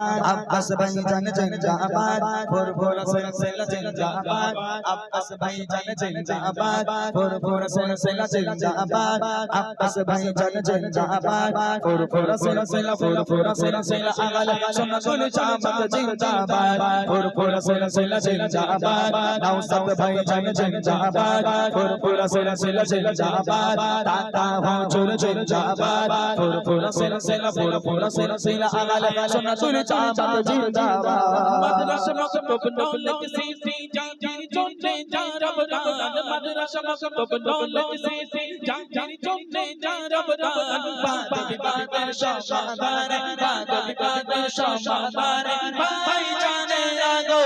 আব্বাস ভাই জানে জিন্দাবাদ ফুরফুরা সিলসিলা জিন্দাবাদ আব্বাস ভাই জানে জিন্দাবাদ ফুরফুরা সিলসিলা জিন্দাবাদ আব্বাস ভাই জানে জিন্দাবাদ ফুরফুরা সিলসিলা ফুরফুরা সিলসিলা আগল সুন্নাতুল জামাত জিন্দাবাদ। ফুরফুরা সিলসিলা জিন্দাবাদ নওসাদ ভাই জানে জিন্দাবাদ ফুরফুরা সিলসিলা জিন্দাবাদ তাতা হুজুর জিন্দাবাদ ফুরফুরা সিলসিলা ফুরফুরা সিলসিলা আগল সুন্নাতুল জামাত জিন্দাবাদ মাদ্রাসা মক্তব দৌলত সিসি জাগির চোটে যা রবদান মাদ্রাসা মক্তব দৌলত সিসি জাগির চোটে যা রবদান বাদ বিবাদের সমাদার বাদ বিবাদের সমাদার ভাই জানে আগো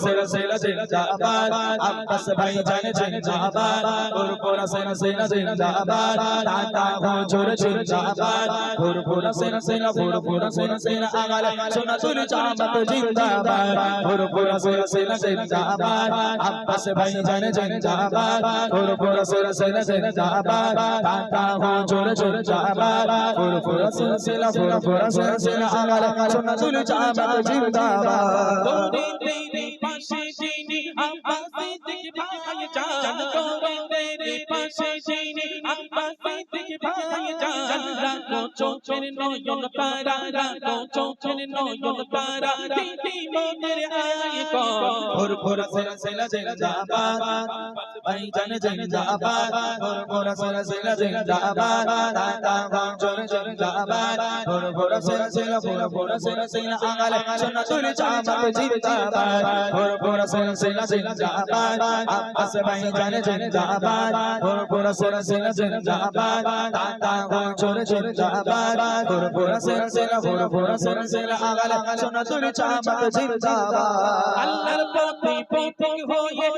ফুরফুরা সিলসিলা জিন্দাবাদ আব্বাস ভাই জানে জিন্দাবাদ ফুরফুরা সিলসিলা জিন্দাবাদ তাতা হুজুর জিন্দাবাদ ফুরফুরা সিলসিলা ফুরফুরা সিলসিলা আগল সুন্নাতুল জামাত জিন্দাবাদ ফুরফুরা সিলসিলা জিন্দাবাদ আব্বাস ভাই জানে জিন্দাবাদ ফুরফুরা সিলসিলা জিন্দাবাদ তাতা হুজুর জিন্দাবাদ ফুরফুরা সিলসিলা ফুরফুরা সিলসিলা আগল সুন্নাতুল জামাত জিন্দাবাদ পাশে যিনি আব্বাসে থেকে ভাই জান তোরে তেরে পাশে যিনি আব্বাসে থেকে ভাই জান রাখো চোখের নয়ন তারা রাখো চোখের নয়ন তারা দিদি মোদের আয় কো ফুরফুরা সিলসিলা জিন্দাবাদ জানে জিন্দাবাদ ফুরফুরা সিলসিলা জিন্দাবাদ দাদা হুজুর জিন্দাবাদ ফুরফুরা সিলসিলা ফুরফুরা সিলসিলা আগল সুন্নাতুল জামাত জিন্দাবাদ ফুরফুরা সিলসিলা জিন্দাবাদ আব্বাস ভাই জিন্দাবাদ ফুরফুরা সিলসিলা জিন্দাবাদ দাদা হুজুর জিন্দাবাদ ফুরফুরা সিলসিলা ফুরফুরা সিলসিলা আগল সুন্নাতুল জামাত জিন্দাবাদ আল্লাহর পথে পথিক হয়ে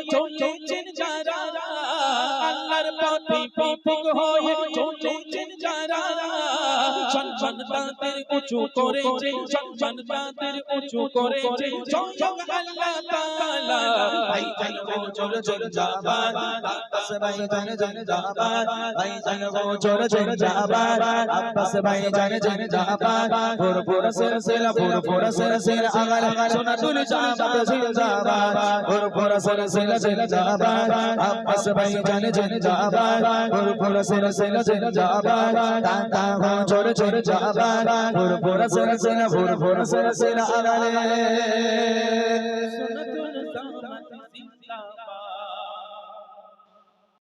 পথিক হয়ে চলেছেন যারা। সম্মান তাদের উঁচু করেছে সম্মান তাদের উঁচু করেছে স্বয়ং আল্লাহ তাআলা ভাই জান গো চোর চোর জাবাদ আব্বাস ভাই জান জান জাবাদ ভাই জান গো চোর চোর জাবাদ আব্বাস ভাই জান জান জাবাদ পুর পুর সির সির পুর পুর সির সির আগল সোনা তুল জাবাদ জিন্দাবাদ পুর পুর সির সির জিন্দাবাদ আব্বাস ভাই জান জান জাবাদ পুর পুর সির সির জিন্দাবাদ দাদা গো চোর চর যাবার ভোর ভোর সর সর ভোর